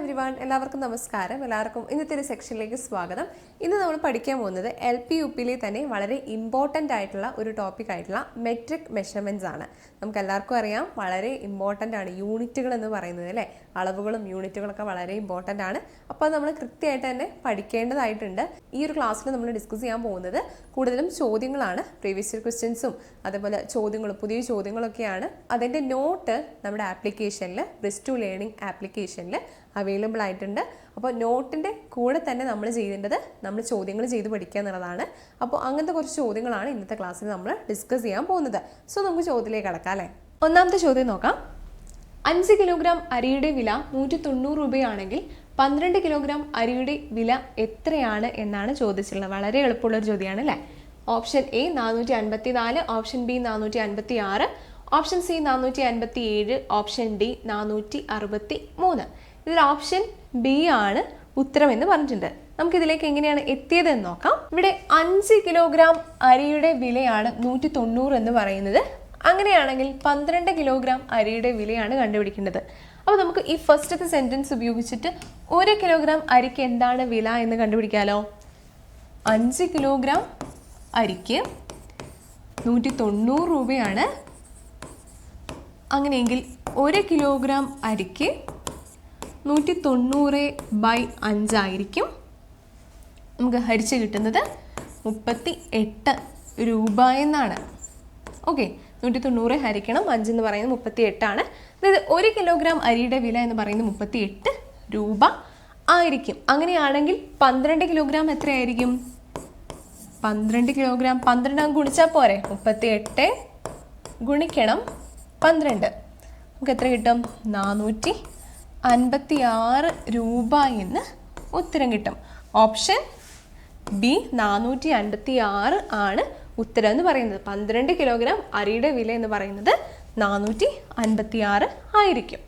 Every one എല്ലാവർക്കും നമസ്കാരം. എല്ലാവർക്കും ഇന്നത്തെ ഒരു സെക്ഷനിലേക്ക് സ്വാഗതം. ഇന്ന് നമ്മൾ പഠിക്കാൻ പോകുന്നത് എൽ പി യു പിയിലെ തന്നെ വളരെ ഇമ്പോർട്ടന്റ് ആയിട്ടുള്ള ഒരു ടോപ്പിക് ആയിട്ടുള്ള മെട്രിക് മെഷർമെന്റ്സ് ആണ്. നമുക്ക് എല്ലാവർക്കും അറിയാം വളരെ ഇമ്പോർട്ടന്റ് ആണ് യൂണിറ്റുകൾ എന്ന് പറയുന്നത് അല്ലേ? അളവുകളും യൂണിറ്റുകളൊക്കെ വളരെ ഇമ്പോർട്ടന്റ് ആണ്. അപ്പോൾ നമ്മൾ കൃത്യമായിട്ട് തന്നെ പഠിക്കേണ്ടതായിട്ടുണ്ട്. ഈ ഒരു ക്ലാസ്സിൽ നമ്മൾ ഡിസ്കസ് ചെയ്യാൻ പോകുന്നത് കൂടുതലും ചോദ്യങ്ങളാണ് പ്രീവിയസ് ഇയർ ക്വസ്റ്റ്യൻസും അതേപോലെ ചോദ്യങ്ങളും പുതിയ ചോദ്യങ്ങളൊക്കെയാണ്. അതിന്റെ നോട്ട് നമ്മുടെ ആപ്ലിക്കേഷനിൽ ബ്രിസ്റ്റു ലേണിംഗ് ആപ്ലിക്കേഷനിൽ അവൈലബിൾ ആയിട്ടുണ്ട്. അപ്പോൾ നോട്ടിന്റെ കൂടെ തന്നെ നമ്മൾ ചെയ്യേണ്ടത് നമ്മൾ ചോദ്യങ്ങൾ ചെയ്ത് പഠിക്കുക എന്നുള്ളതാണ്. അപ്പോൾ അങ്ങനത്തെ കുറച്ച് ചോദ്യങ്ങളാണ് ഇന്നത്തെ ക്ലാസ്സിൽ നമ്മൾ ഡിസ്കസ് ചെയ്യാൻ പോകുന്നത്. സോ നമുക്ക് ചോദ്യത്തിലേക്ക് കടക്കാം അല്ലേ? ഒന്നാമത്തെ ചോദ്യം നോക്കാം. അഞ്ച് കിലോഗ്രാം അരിയുടെ വില നൂറ്റി തൊണ്ണൂറ് രൂപയാണെങ്കിൽ പന്ത്രണ്ട് കിലോഗ്രാം അരിയുടെ വില എത്രയാണ് എന്നാണ് ചോദിച്ചിട്ടുള്ളത്. വളരെ എളുപ്പമുള്ള ഒരു ചോദ്യമാണ് അല്ലേ? ഓപ്ഷൻ എ നാനൂറ്റി അൻപത്തി നാല് ഓപ്ഷൻ ബി നാനൂറ്റി അൻപത്തി ആറ് ഓപ്ഷൻ സി നാനൂറ്റി അൻപത്തി ഏഴ് ഓപ്ഷൻ ഡി നാനൂറ്റി അറുപത്തി മൂന്ന് ഇതിൽ ഓപ്ഷൻ ബി ആണ് ഉത്തരം എന്ന് പറഞ്ഞിട്ടുണ്ട്. നമുക്ക് ഇതിലേക്ക് എങ്ങനെയാണ് എത്തിയതെന്ന് നോക്കാം. ഇവിടെ അഞ്ച് കിലോഗ്രാം അരിയുടെ വിലയാണ് നൂറ്റി തൊണ്ണൂറ് എന്ന് പറയുന്നത്. അങ്ങനെയാണെങ്കിൽ പന്ത്രണ്ട് കിലോഗ്രാം അരിയുടെ വിലയാണ് കണ്ടുപിടിക്കേണ്ടത്. അപ്പോൾ നമുക്ക് ഈ ഫസ്റ്റത്തെ സെന്റൻസ് ഉപയോഗിച്ചിട്ട് ഒരു കിലോഗ്രാം അരിക്ക് എന്താണ് വില എന്ന് കണ്ടുപിടിക്കാലോ? അഞ്ച് കിലോഗ്രാം അരിക്ക് നൂറ്റി തൊണ്ണൂറ് രൂപയാണ്. അങ്ങനെയെങ്കിൽ ഒരു കിലോഗ്രാം അരിക്ക് നൂറ്റി തൊണ്ണൂറ് ബൈ അഞ്ചായിരിക്കും. നമുക്ക് ഹരിച്ച് കിട്ടുന്നത് മുപ്പത്തി എട്ട് രൂപ എന്നാണ്. ഓക്കെ നൂറ്റി തൊണ്ണൂറ് ഹരിക്കണം അഞ്ചെന്ന് പറയുന്നത് മുപ്പത്തി എട്ടാണ് അതായത് ഒരു കിലോഗ്രാം അരിയുടെ വില എന്ന് പറയുന്നത് മുപ്പത്തി എട്ട് രൂപ ആയിരിക്കും. അങ്ങനെയാണെങ്കിൽ പന്ത്രണ്ട് കിലോഗ്രാം എത്രയായിരിക്കും? പന്ത്രണ്ട് കിലോഗ്രാം പന്ത്രണ്ടാം ഗുണിച്ചാൽ പോരെ. മുപ്പത്തി എട്ട് ഗുണിക്കണം പന്ത്രണ്ട്. നമുക്ക് എത്ര കിട്ടും? നാനൂറ്റി അൻപത്തി ആറ് രൂപ എന്ന് ഉത്തരം കിട്ടും. ഓപ്ഷൻ ബി നാനൂറ്റി അൻപത്തി ആറ് ആണ് ഉത്തരം എന്ന് പറയുന്നത്. പന്ത്രണ്ട് കിലോഗ്രാം അരിയുടെ വില എന്ന് പറയുന്നത് നാനൂറ്റി അൻപത്തി ആറ് ആയിരിക്കും.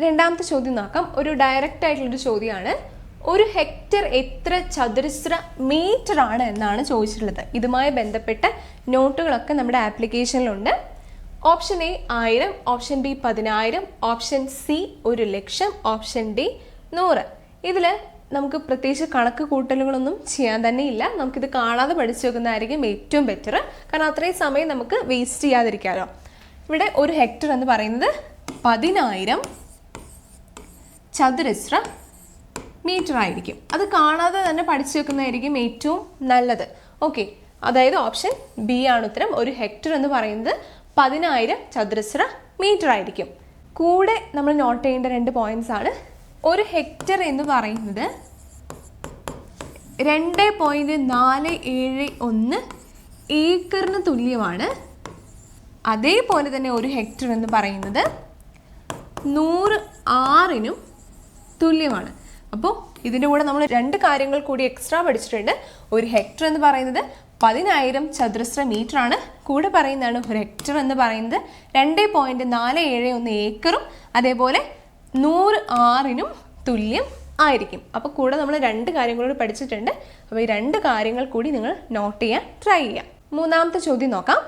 രണ്ടാമത്തെ ചോദ്യം നോക്കാം. ഒരു ഡയറക്റ്റ് ആയിട്ടുള്ളൊരു ചോദ്യമാണ്. ഒരു ഹെക്ടർ എത്ര ചതുരശ്ര മീറ്റർ ആണ് എന്നാണ് ചോദിച്ചിട്ടുള്ളത്. ഇതുമായി ബന്ധപ്പെട്ട നോട്ടുകളൊക്കെ നമ്മുടെ ആപ്ലിക്കേഷനിലുണ്ട് ഓപ്ഷൻ എ ആയിരം ഓപ്ഷൻ ബി പതിനായിരം ഓപ്ഷൻ സി ഒരു ലക്ഷം ഓപ്ഷൻ ഡി നൂറ്. ഇതിൽ നമുക്ക് പ്രത്യേകിച്ച് കണക്ക് കൂട്ടലുകളൊന്നും ചെയ്യാൻ തന്നെ ഇല്ല. നമുക്കിത് കാണാതെ പഠിച്ചു വെക്കുന്നതായിരിക്കും ഏറ്റവും ബെറ്റർ കാരണം അത്രയും സമയം നമുക്ക് വേസ്റ്റ് ചെയ്യാതിരിക്കാമല്ലോ ഇവിടെ ഒരു ഹെക്ടർ എന്ന് പറയുന്നത് പതിനായിരം ചതുരശ്ര മീറ്റർ ആയിരിക്കും. അത് കാണാതെ തന്നെ പഠിച്ചു വെക്കുന്നതായിരിക്കും ഏറ്റവും നല്ലത്. ഓക്കെ അതായത് ഓപ്ഷൻ ബി ആണ് ഉത്തരം. ഒരു ഹെക്ടർ എന്ന് പറയുന്നത് പതിനായിരം ചതുരശ്ര മീറ്റർ ആയിരിക്കും. കൂടെ നമ്മൾ നോട്ട് ചെയ്യേണ്ട രണ്ട് പോയിന്റ്സ് ആണ്. ഒരു ഹെക്ടർ എന്ന് പറയുന്നത് രണ്ട് പോയിന്റ് നാല് ഏഴ് ഒന്ന് ഏക്കറിന് തുല്യമാണ്. അതേപോലെ തന്നെ ഒരു ഹെക്ടർ എന്ന് പറയുന്നത് നൂറ് ആറിനും തുല്യമാണ്. അപ്പോൾ ഇതിന്റെ കൂടെ നമ്മൾ രണ്ട് കാര്യങ്ങൾ കൂടി എക്സ്ട്രാ പഠിച്ചിട്ടുണ്ട്. ഒരു ഹെക്ടർ എന്ന് പറയുന്നത് പതിനായിരം ചതുരശ്ര മീറ്റർ ആണ് കൂടെ പറയുന്നതാണ് ഒരു ഹെക്ടർ എന്ന് പറയുന്നത്. രണ്ട് പോയിന്റ് നാല് ഏഴ് ഒന്ന് ഏക്കറും അതേപോലെ നൂറ് ആറിനും തുല്യം ആയിരിക്കും. അപ്പോൾ കൂടെ നമ്മൾ രണ്ട് കാര്യങ്ങളോട് പഠിച്ചിട്ടുണ്ട്. അപ്പോൾ ഈ രണ്ട് കാര്യങ്ങൾ കൂടി നിങ്ങൾ നോട്ട് ചെയ്യാൻ ട്രൈ ചെയ്യാം. മൂന്നാമത്തെ ചോദ്യം നോക്കാം.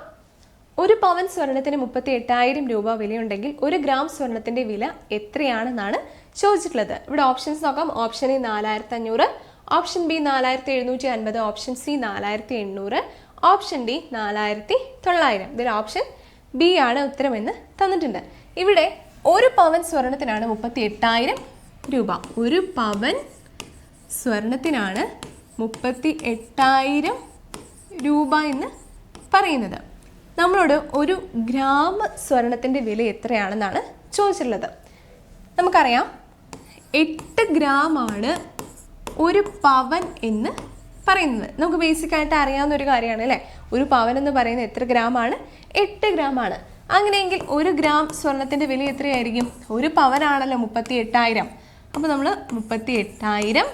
ഒരു പവൻ സ്വർണത്തിന് മുപ്പത്തി എട്ടായിരം രൂപ വിലയുണ്ടെങ്കിൽ ഒരു ഗ്രാം സ്വർണത്തിന്റെ വില എത്രയാണെന്നാണ് ചോദിച്ചിട്ടുള്ളത്. ഇവിടെ ഓപ്ഷൻസ് നോക്കാം. ഓപ്ഷൻ എ നാലായിരത്തി അഞ്ഞൂറ് ഓപ്ഷൻ ബി നാലായിരത്തി എഴുന്നൂറ്റി അൻപത് ഓപ്ഷൻ സി നാലായിരത്തി എണ്ണൂറ് ഓപ്ഷൻ ഡി നാലായിരത്തി തൊള്ളായിരം ഇതിൽ ഓപ്ഷൻ ബി ആണ് ഉത്തരമെന്ന് തന്നിട്ടുണ്ട്. ഇവിടെ ഒരു പവൻ സ്വർണത്തിനാണ് മുപ്പത്തി എട്ടായിരം രൂപ. ഒരു പവൻ സ്വർണത്തിനാണ് മുപ്പത്തി എട്ടായിരം രൂപ എന്ന് പറയുന്നത്. നമ്മളോട് ഒരു ഗ്രാം സ്വർണത്തിന്റെ വില എത്രയാണെന്നാണ് ചോദിച്ചിട്ടുള്ളത്. നമുക്കറിയാം. എട്ട് ഗ്രാമാണ് ഒരു പവൻ എന്ന് പറയുന്നത്. നമുക്ക് ബേസിക് ആയിട്ട് അറിയാവുന്ന ഒരു കാര്യമാണ് അല്ലേ? ഒരു പവൻ എന്ന് പറയുന്നത് എത്ര ഗ്രാമാണ് എട്ട് ഗ്രാമാണ് അങ്ങനെയെങ്കിൽ ഒരു ഗ്രാം സ്വർണത്തിന്റെ വില എത്രയായിരിക്കും? ഒരു പവനാണല്ലോ മുപ്പത്തി എട്ടായിരം അപ്പോൾ നമ്മൾ മുപ്പത്തി എട്ടായിരം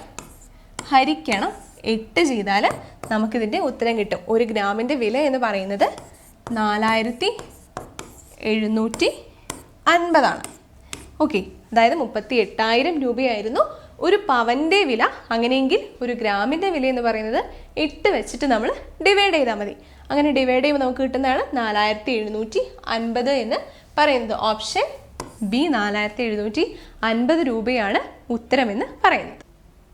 ഹരിക്കണം എട്ട് ചെയ്താൽ നമുക്കിതിന്റെ ഉത്തരം കിട്ടും. ഒരു ഗ്രാമിന്റെ വില എന്ന് പറയുന്നത് നാലായിരത്തി എഴുന്നൂറ്റി അൻപതാണ്. ഓക്കെ അതായത് മുപ്പത്തി എട്ടായിരം രൂപയായിരുന്നു ഒരു പവന്റെ വില അങ്ങനെയെങ്കിൽ ഒരു ഗ്രാമിന്റെ വില എന്ന് പറയുന്നത് എട്ട് വെച്ചിട്ട് നമ്മൾ ഡിവൈഡ് ചെയ്താൽ മതി. അങ്ങനെ ഡിവൈഡ് ചെയ്യുമ്പോൾ നമുക്ക് കിട്ടുന്നതാണ് നാലായിരത്തി എഴുന്നൂറ്റി അൻപത് എന്ന് പറയുന്നത്. ഓപ്ഷൻ ബി നാലായിരത്തി എഴുന്നൂറ്റി അൻപത് രൂപയാണ് ഉത്തരമെന്ന് പറയുന്നത്.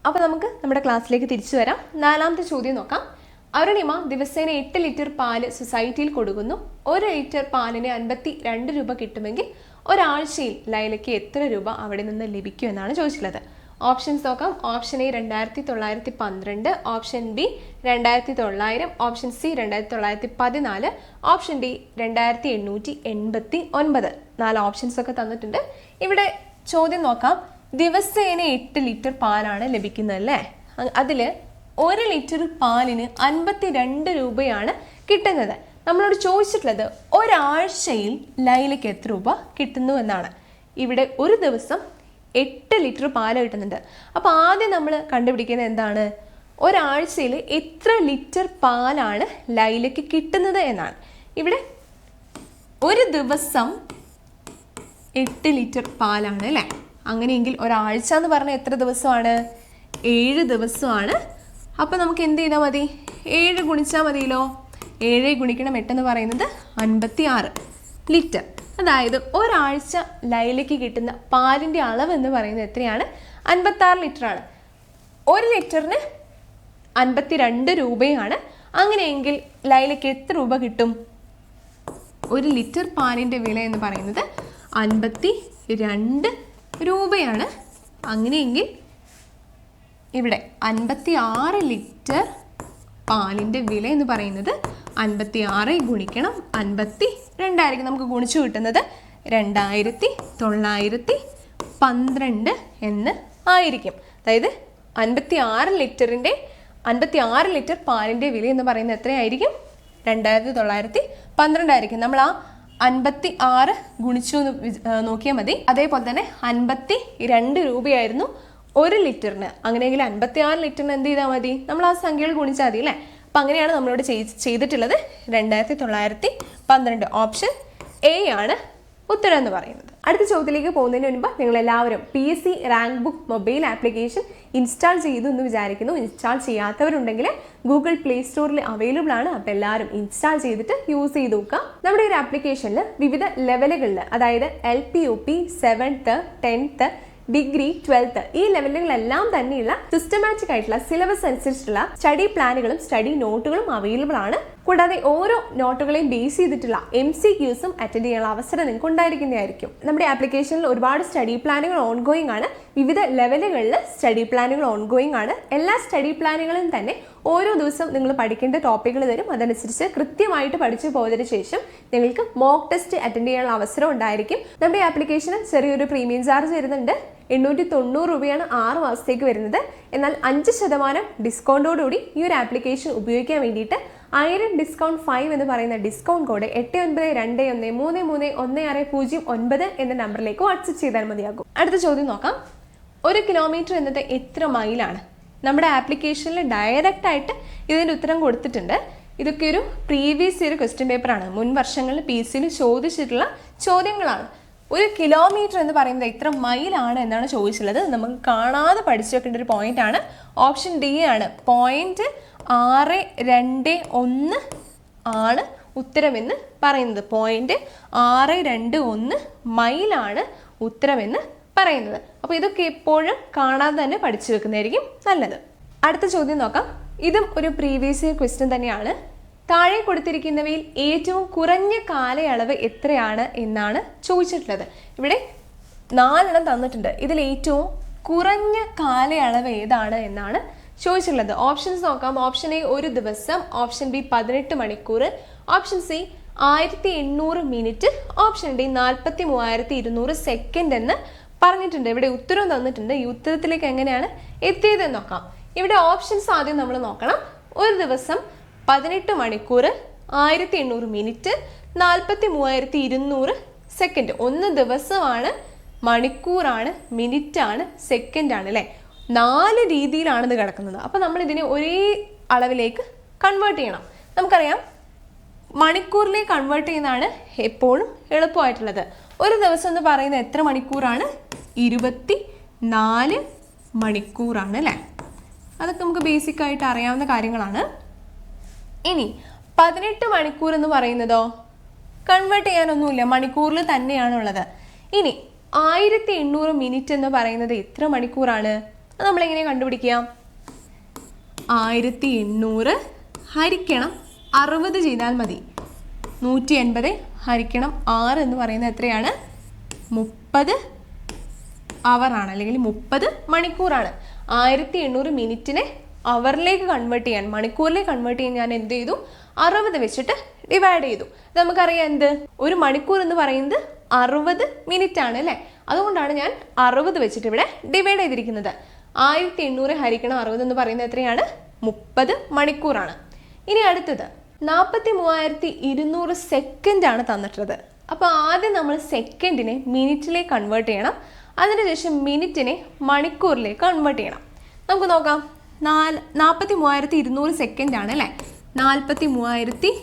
അപ്പോൾ നമുക്ക് നമ്മുടെ ക്ലാസ്സിലേക്ക് തിരിച്ചു വരാം. നാലാമത്തെ ചോദ്യം നോക്കാം. അരുണിമ ദിവസേന എട്ട് ലിറ്റർ പാൽ സൊസൈറ്റിയിൽ കൊടുക്കുന്നു. ഒരു ലിറ്റർ പാലിന് അൻപത്തി രണ്ട് രൂപ കിട്ടുമെങ്കിൽ ഒരാഴ്ചയിൽ ലൈലയ്ക്ക് എത്ര രൂപ അവിടെ നിന്ന് ലഭിക്കും എന്നാണ് ചോദിച്ചിട്ടുള്ളത്. ഓപ്ഷൻസ് നോക്കാം. ഓപ്ഷൻ എ രണ്ടായിരത്തി തൊള്ളായിരത്തി പന്ത്രണ്ട് ഓപ്ഷൻ ബി രണ്ടായിരത്തി തൊള്ളായിരം ഓപ്ഷൻ സി രണ്ടായിരത്തി തൊള്ളായിരത്തി പതിനാല് ഓപ്ഷൻ ഡി രണ്ടായിരത്തി എണ്ണൂറ്റി എൺപത്തി ഒൻപത് നാല് ഓപ്ഷൻസ് ഒക്കെ തന്നിട്ടുണ്ട്. ഇവിടെ ചോദ്യം നോക്കാം. ദിവസേന എട്ട് ലിറ്റർ പാലാണ് ലഭിക്കുന്നത് അല്ലേ? അതിൽ ഒരു ലിറ്റർ പാലിന് അൻപത്തി രണ്ട് രൂപയാണ് കിട്ടുന്നത്. നമ്മളോട് ചോദിച്ചിട്ടുള്ളത് ഒരാഴ്ചയിൽ ലൈലയ്ക്ക് എത്ര രൂപ കിട്ടുന്നു എന്നാണ്. ഇവിടെ ഒരു ദിവസം എട്ട് ലിറ്റർ പാൽ കിട്ടുന്നുണ്ട്. അപ്പോൾ ആദ്യം നമ്മൾ കണ്ടുപിടിക്കുന്നത് എന്താണ്? ഒരാഴ്ചയിൽ എത്ര ലിറ്റർ പാലാണ് ലൈലയ്ക്ക് കിട്ടുന്നത് എന്നാണ്. ഇവിടെ ഒരു ദിവസം എട്ട് ലിറ്റർ പാലാണ് അല്ലേ? അങ്ങനെയെങ്കിൽ ഒരാഴ്ച എന്ന് പറഞ്ഞാൽ എത്ര ദിവസമാണ്? ഏഴ് ദിവസമാണ്. അപ്പോൾ നമുക്ക് എന്ത് ചെയ്താൽ മതി? ഏഴ് ഗുണിച്ചാൽ മതിയല്ലോ. ഏഴ് ഗുണിക്കണം എട്ടെന്ന് പറയുന്നത് അൻപത്തി ആറ് ലിറ്റർ. അതായത് ഒരാഴ്ച ലൈലയ്ക്ക് കിട്ടുന്ന പാലിന്റെ അളവ് എന്ന് പറയുന്നത് എത്രയാണ്? അൻപത്താറ് ലിറ്ററാണ് ഒരു ലിറ്ററിന് അൻപത്തി രണ്ട് രൂപയാണ്. അങ്ങനെയെങ്കിൽ ലൈലയ്ക്ക് എത്ര രൂപ കിട്ടും? ഒരു ലിറ്റർ പാലിന്റെ വില എന്ന് പറയുന്നത് അൻപത്തി രണ്ട് രൂപയാണ്. അങ്ങനെയെങ്കിൽ ഇവിടെ അൻപത്തി ആറ് ലിറ്റർ പാലിന്റെ വില എന്ന് പറയുന്നത് അൻപത്തി ആറ് ഗുണിക്കണം അൻപത്തി രണ്ടായിരിക്കും നമുക്ക് ഗുണിച്ചു കിട്ടുന്നത് രണ്ടായിരത്തി തൊള്ളായിരത്തി പന്ത്രണ്ട് എന്ന് ആയിരിക്കും. അതായത് അൻപത്തി ആറ് ലിറ്ററിന്റെ അൻപത്തി ആറ് ലിറ്റർ പാലിന്റെ വില എന്ന് പറയുന്നത് എത്രയായിരിക്കും? രണ്ടായിരത്തി തൊള്ളായിരത്തി പന്ത്രണ്ടായിരിക്കും നമ്മൾ ആ അൻപത്തി ആറ് ഗുണിച്ചു നോക്കിയാൽ മതി. അതേപോലെ തന്നെ അൻപത്തി രണ്ട് രൂപയായിരുന്നു ഒരു ലിറ്ററിന്. അങ്ങനെയെങ്കിൽ അൻപത്തി ആറ് ലിറ്ററിന് എന്ത് ചെയ്താൽ മതി? നമ്മൾ ആ സംഖ്യകൾ ഗുണിച്ചാൽ മതി അല്ലേ? അപ്പം അങ്ങനെയാണ് നമ്മളിവിടെ ചെയ്തിട്ടുള്ളത്. രണ്ടായിരത്തി തൊള്ളായിരത്തി പന്ത്രണ്ട് ഓപ്ഷൻ എ ആണ് ഉത്തരം എന്ന് പറയുന്നത്. അടുത്ത ചോദ്യത്തിലേക്ക് പോകുന്നതിന് മുൻപ് നിങ്ങൾ എല്ലാവരും P S C rank book mobile application install ചെയ്തു എന്ന് വിചാരിക്കുന്നു. ഇൻസ്റ്റാൾ ചെയ്യാത്തവരുണ്ടെങ്കിൽ ഗൂഗിൾ പ്ലേ സ്റ്റോറിൽ അവൈലബിൾ ആണ്. അപ്പോൾ എല്ലാവരും ഇൻസ്റ്റാൾ ചെയ്തിട്ട് യൂസ് ചെയ്ത് നോക്കുക. നമ്മുടെ ഒരു ആപ്ലിക്കേഷനിൽ വിവിധ ലെവലുകളിൽ അതായത് L P U P seventh tenth degree twelfth ഈ ലെവലുകളെല്ലാം തന്നെയുള്ള സിസ്റ്റമാറ്റിക് ആയിട്ടുള്ള സിലബസ് അനുസരിച്ചിട്ടുള്ള സ്റ്റഡി പ്ലാനുകളും സ്റ്റഡി നോട്ടുകളും അവൈലബിൾ ആണ്. കൂടാതെ ഓരോ നോട്ടുകളെയും ബേസ് ചെയ്തിട്ടുള്ള എം സി ക്യൂസും അറ്റൻഡ് ചെയ്യാനുള്ള അവസരം നിങ്ങൾക്ക് ഉണ്ടായിരിക്കുന്നതായിരിക്കും. നമ്മുടെ ആപ്ലിക്കേഷനിൽ ഒരുപാട് സ്റ്റഡി പ്ലാനുകൾ ഓൺഗോയിങ് ആണ്. വിവിധ ലെവലുകളിൽ സ്റ്റഡി പ്ലാനുകൾ ഓൺഗോയിങ് ആണ്. എല്ലാ സ്റ്റഡി പ്ലാനുകളും തന്നെ ഓരോ ദിവസം നിങ്ങൾ പഠിക്കേണ്ട ടോപ്പിക്കുകൾ തരും. അതനുസരിച്ച് കൃത്യമായിട്ട് പഠിച്ചു പോയതിനു ശേഷം നിങ്ങൾക്ക് മോക്ക് ടെസ്റ്റ് അറ്റൻഡ് ചെയ്യാനുള്ള അവസരം ഉണ്ടായിരിക്കും. നമ്മുടെ ആപ്ലിക്കേഷന് ചെറിയൊരു പ്രീമിയം ചാർജ് വരുന്നുണ്ട്. എണ്ണൂറ്റി തൊണ്ണൂറ് രൂപയാണ് ആറ് മാസത്തേക്ക് വരുന്നത്. എന്നാൽ അഞ്ച് ശതമാനം ഡിസ്കൗണ്ടോടുകൂടി ഈ ഒരു ആപ്ലിക്കേഷൻ ഉപയോഗിക്കാൻ വേണ്ടിയിട്ട് ആയിരം ഡിസ്കൗണ്ട് ഫൈവ് എന്ന് പറയുന്ന ഡിസ്കൗണ്ട് കോഡ് എട്ട് ഒൻപത് രണ്ട് ഒന്ന് മൂന്ന് മൂന്ന് ഒന്ന് ആറ് പൂജ്യം ഒൻപത് എന്ന നമ്പറിലേക്ക് വാട്സപ്പ് ചെയ്താൽ മതിയാകും. അടുത്ത ചോദ്യം നോക്കാം. ഒരു കിലോമീറ്റർ എന്നത് എത്ര മൈലാണ് നമ്മുടെ ആപ്ലിക്കേഷനിൽ ഡയറക്റ്റ് ആയിട്ട് ഇതിന്റെ ഉത്തരം കൊടുത്തിട്ടുണ്ട്. ഇതൊക്കെ ഒരു പ്രീവിയസ് ഇയർ ക്വസ്റ്റ്യൻ പേപ്പറാണ് മുൻ വർഷങ്ങളിൽ പി സിയിൽ ചോദിച്ചിട്ടുള്ള ചോദ്യങ്ങളാണ്. ഒരു കിലോമീറ്റർ എന്ന് പറയുന്നത് എത്ര മൈലാണ് എന്നാണ് ചോദിച്ചിട്ടുള്ളത്. നമുക്ക് കാണാതെ പഠിച്ചു വെക്കേണ്ട ഒരു പോയിന്റ് ആണ്. ഓപ്ഷൻ ഡി ആണ്. പോയിന്റ് ആറ് രണ്ട് ഒന്ന് ആണ് ഉത്തരമെന്ന് പറയുന്നത്. പോയിന്റ് ആറ് രണ്ട് ഒന്ന് മൈലാണ് ഉത്തരമെന്ന് പറയുന്നത്. അപ്പോൾ ഇതൊക്കെ എപ്പോഴും കാണാതെ തന്നെ പഠിച്ചു വെക്കുന്നതായിരിക്കും നല്ലത്. അടുത്ത ചോദ്യം നോക്കാം. ഇതും ഒരു പ്രീവിയസ് ഇയർ ക്വസ്റ്റ്യൻ തന്നെയാണ്. താഴെ കൊടുത്തിരിക്കുന്നവയിൽ ഏറ്റവും കുറഞ്ഞ കാലയളവ് എത്രയാണ് എന്നാണ് ചോദിച്ചിട്ടുള്ളത്. ഇവിടെ നാലെണ്ണം തന്നിട്ടുണ്ട്. ഇതിൽ ഏറ്റവും കുറഞ്ഞ കാലയളവ് ഏതാണ് എന്നാണ് ചോദിച്ചിട്ടുള്ളത്. ഓപ്ഷൻസ് നോക്കാം. ഓപ്ഷൻ എ ഒരു ദിവസം. ഓപ്ഷൻ ബി പതിനെട്ട് മണിക്കൂർ. ഓപ്ഷൻ സി ആയിരത്തി എണ്ണൂറ് മിനിറ്റ് ഓപ്ഷൻ ഡി നാൽപ്പത്തി മൂവായിരത്തി ഇരുന്നൂറ് സെക്കൻഡ് എന്ന് പറഞ്ഞിട്ടുണ്ട്. ഇവിടെ ഉത്തരവ് തന്നിട്ടുണ്ട്. ഈ ഉത്തരത്തിലേക്ക് എങ്ങനെയാണ് എത്തിയതെന്ന് നോക്കാം. ഇവിടെ ഓപ്ഷൻസ് ആദ്യം നമ്മൾ നോക്കണം. ഒരു ദിവസം പതിനെട്ട് മണിക്കൂർ ആയിരത്തി എണ്ണൂറ് മിനിറ്റ് നാൽപ്പത്തി മൂവായിരത്തി ഇരുന്നൂറ് സെക്കൻഡ് ഒന്ന് ദിവസമാണ് മണിക്കൂറാണ് മിനിറ്റാണ് സെക്കൻഡാണ് അല്ലേ? നാല് രീതിയിലാണ് ഇത് കിടക്കുന്നത്. അപ്പോൾ നമ്മൾ ഇതിനെ ഒരേ അളവിലേക്ക് കൺവേർട്ട് ചെയ്യണം. നമുക്കറിയാം മണിക്കൂറിലേക്ക് കൺവേർട്ട് ചെയ്യുന്നതാണ് എപ്പോഴും എളുപ്പമായിട്ടുള്ളത്. ഒരു ദിവസം എന്ന് പറയുന്നത് എത്ര മണിക്കൂറാണ്? ഇരുപത്തി നാല് മണിക്കൂറാണ് അല്ലേ? അതൊക്കെ നമുക്ക് ബേസിക് ആയിട്ട് അറിയാവുന്ന കാര്യങ്ങളാണ്. ഇനി പതിനെട്ട് മണിക്കൂർ എന്ന് പറയുന്നതോ? കൺവേർട്ട് ചെയ്യാനൊന്നുമില്ല മണിക്കൂറിൽ തന്നെയാണുള്ളത്. ഇനി ആയിരത്തി എണ്ണൂറ് മിനിറ്റ് എന്ന് പറയുന്നത് എത്ര മണിക്കൂറാണ്? അത് നമ്മളെങ്ങനെ കണ്ടുപിടിക്കുക? ആയിരത്തി എണ്ണൂറ് ഹരിക്കണം അറുപത് ചെയ്താൽ മതി. നൂറ്റി എൺപത് ഹരിക്കണം ആറ് എന്ന് പറയുന്നത് എത്രയാണ്? മുപ്പത് അവറാണ് അല്ലെങ്കിൽ മുപ്പത് മണിക്കൂറാണ്. ആയിരത്തി എണ്ണൂറ് മിനിറ്റിനെ അവറിലേക്ക് കൺവേർട്ട് ചെയ്യാൻ മണിക്കൂറിലേക്ക് കൺവേർട്ട് ചെയ്യാൻ ഞാൻ എന്ത് ചെയ്തു? അറുപത് വെച്ചിട്ട് ഡിവൈഡ് ചെയ്തു. നമുക്കറിയാം എന്ത്? ഒരു മണിക്കൂർ എന്ന് പറയുന്നത് അറുപത് മിനിറ്റ് ആണ് അല്ലേ? അതുകൊണ്ടാണ് ഞാൻ അറുപത് വെച്ചിട്ട് ഇവിടെ ഡിവൈഡ് ചെയ്തിരിക്കുന്നത്. ആയിരത്തി എണ്ണൂറ് ഹരിക്കണം അറുപത് എന്ന് പറയുന്നത് എത്രയാണ്? മുപ്പത് മണിക്കൂറാണ്. ഇനി അടുത്തത്. നാൽപ്പത്തി മൂവായിരത്തി ഇരുന്നൂറ് സെക്കൻഡാണ് തന്നിട്ടുള്ളത്. അപ്പോൾ ആദ്യം നമ്മൾ സെക്കൻഡിനെ മിനിറ്റിലേക്ക് കൺവേർട്ട് ചെയ്യണം. അതിനുശേഷം മിനിറ്റിനെ മണിക്കൂറിലേക്ക് കൺവേർട്ട് ചെയ്യണം. നമുക്ക് നോക്കാം. നാല് നാൽപ്പത്തി മൂവായിരത്തി ഇരുന്നൂറ് സെക്കൻഡാണ് അല്ലേ? നാൽപ്പത്തി മൂവായിരത്തി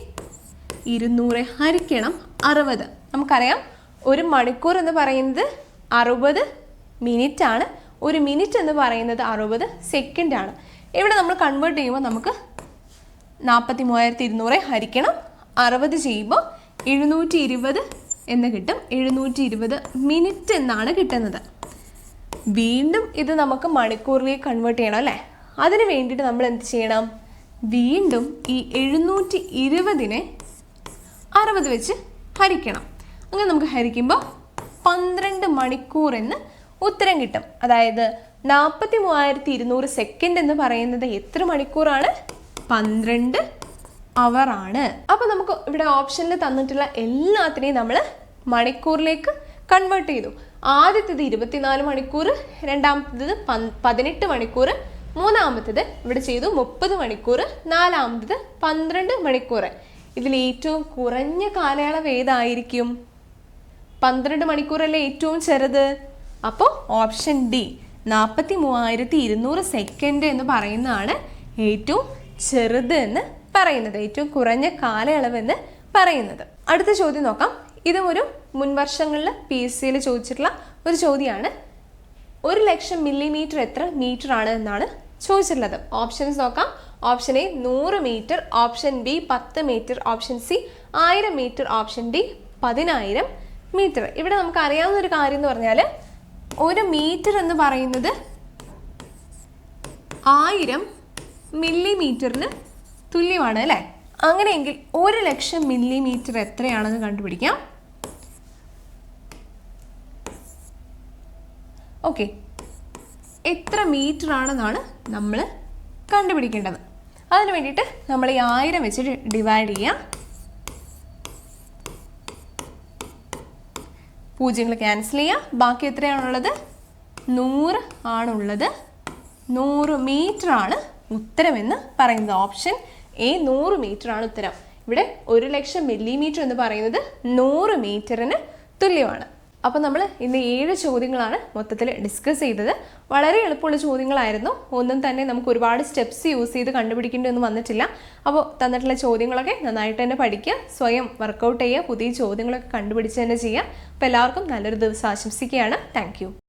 ഇരുന്നൂറ് ഹരിക്കണം അറുപത്. നമുക്കറിയാം ഒരു മണിക്കൂർ എന്ന് പറയുന്നത് അറുപത് മിനിറ്റാണ് ഒരു മിനിറ്റ് എന്ന് പറയുന്നത് അറുപത് ആണ്. ഇവിടെ നമ്മൾ കൺവേർട്ട് ചെയ്യുമ്പോൾ നമുക്ക് നാൽപ്പത്തി മൂവായിരത്തി ഇരുന്നൂറ് ഹരിക്കണം. അറുപത് ചെയ്യുമ്പോൾ എഴുന്നൂറ്റി ഇരുപത് എന്ന് കിട്ടും. എഴുന്നൂറ്റി ഇരുപത് മിനിറ്റ് എന്നാണ് കിട്ടുന്നത്. വീണ്ടും ഇത് നമുക്ക് മണിക്കൂറിലേക്ക് കൺവേർട്ട് ചെയ്യണം അല്ലേ? അതിന് വേണ്ടിയിട്ട് നമ്മൾ എന്ത് ചെയ്യണം? വീണ്ടും ഈ എഴുന്നൂറ്റി ഇരുപതിനെ അറുപത് വെച്ച് ഹരിക്കണം. അങ്ങനെ നമുക്ക് ഹരിക്കുമ്പോൾ പന്ത്രണ്ട് മണിക്കൂർ എന്ന് ഉത്തരം കിട്ടും. അതായത് നാൽപ്പത്തി മൂവായിരത്തി ഇരുന്നൂറ് സെക്കൻഡ് എന്ന് പറയുന്നത് എത്ര മണിക്കൂറാണ്? പന്ത്രണ്ട് അവർ ആണ്. അപ്പോൾ നമുക്ക് ഇവിടെ ഓപ്ഷനിൽ തന്നിട്ടുള്ള എല്ലാത്തിനെയും നമ്മൾ മണിക്കൂറിലേക്ക് കൺവേർട്ട് ചെയ്തു. ആദ്യത്തേത് ഇരുപത്തിനാല് മണിക്കൂർ രണ്ടാമത്തേത് പതിനെട്ട് മണിക്കൂർ മൂന്നാമത്തേത് ഇവിടെ ചെയ്തു മുപ്പത് മണിക്കൂർ നാലാമത്തേത് പന്ത്രണ്ട് മണിക്കൂർ ഇതിൽ ഏറ്റവും കുറഞ്ഞ കാലയളവ് ഏതായിരിക്കും? പന്ത്രണ്ട് മണിക്കൂറല്ലേ ഏറ്റവും ചെറുത്? അപ്പോൾ ഓപ്ഷൻ ഡി നാൽപ്പത്തി മൂവായിരത്തി ഇരുന്നൂറ് സെക്കൻഡ് എന്ന് പറയുന്നതാണ് ഏറ്റവും ചെറുത് എന്ന് പറയുന്നത് ഏറ്റവും കുറഞ്ഞ കാലയളവ് എന്ന് പറയുന്നത്. അടുത്ത ചോദ്യം നോക്കാം. ഇതും ഒരു മുൻവർഷങ്ങളിൽ പി എസ് സിയിൽ ചോദിച്ചിട്ടുള്ള ഒരു ചോദ്യമാണ്. ഒരു ലക്ഷം മില്ലിമീറ്റർ എത്ര മീറ്റർ ആണ് എന്നാണ് ചോദിച്ചിട്ടുള്ളത്. ഓപ്ഷൻസ് നോക്കാം. ഓപ്ഷൻ എ നൂറ് മീറ്റർ ഓപ്ഷൻ ബി പത്ത് മീറ്റർ ഓപ്ഷൻ സി ആയിരം മീറ്റർ ഓപ്ഷൻ ഡി പതിനായിരം മീറ്റർ ഇവിടെ നമുക്ക് അറിയാവുന്ന ഒരു കാര്യം എന്ന് പറഞ്ഞാൽ ഒരു മീറ്റർ എന്ന് പറയുന്നത് ആയിരം മില്ലിമീറ്ററിന് തുല്യമാണ് അല്ലേ? അങ്ങനെയെങ്കിൽ ഒരു ലക്ഷം മില്ലിമീറ്റർ എത്രയാണെന്ന് കണ്ടുപിടിക്കാം. ഓക്കെ. എത്ര മീറ്റർ ആണെന്നാണ് നമ്മൾ കണ്ടുപിടിക്കേണ്ടത്. അതിന് വേണ്ടിയിട്ട് നമ്മൾ ഈ ആയിരം വെച്ചിട്ട് ഡിവൈഡ് ചെയ്യാം. പൂജ്യങ്ങൾ ക്യാൻസൽ ചെയ്യാം ബാക്കി എത്രയാണുള്ളത്? നൂറ് ആണുള്ളത്. നൂറ് മീറ്റർ ആണ് ഉത്തരമെന്ന് പറയുന്നത്. ഓപ്ഷൻ എ നൂറ് മീറ്റർ ആണ് ഉത്തരം. ഇവിടെ ഒരു ലക്ഷം മില്ലിമീറ്റർ എന്ന് പറയുന്നത് നൂറ് മീറ്ററിന് തുല്യമാണ്. അപ്പോൾ നമ്മൾ ഇന്ന് ഏഴ് ചോദ്യങ്ങളാണ് മൊത്തത്തിൽ ഡിസ്കസ് ചെയ്തത്. വളരെ എളുപ്പമുള്ള ചോദ്യങ്ങളായിരുന്നു. ഒന്നും തന്നെ നമുക്ക് ഒരുപാട് സ്റ്റെപ്സ് യൂസ് ചെയ്ത് കണ്ടുപിടിക്കേണ്ടതൊന്നും വന്നിട്ടില്ല. അപ്പോൾ തന്നിട്ടുള്ള ചോദ്യങ്ങളൊക്കെ നന്നായിട്ട് തന്നെ പഠിക്കുക സ്വയം വർക്കൗട്ട് ചെയ്യുക പുതിയ ചോദ്യങ്ങളൊക്കെ കണ്ടുപിടിച്ച് തന്നെ ചെയ്യുക. അപ്പോൾ എല്ലാവർക്കും നല്ലൊരു ദിവസം ആശംസിക്കുകയാണ്. താങ്ക്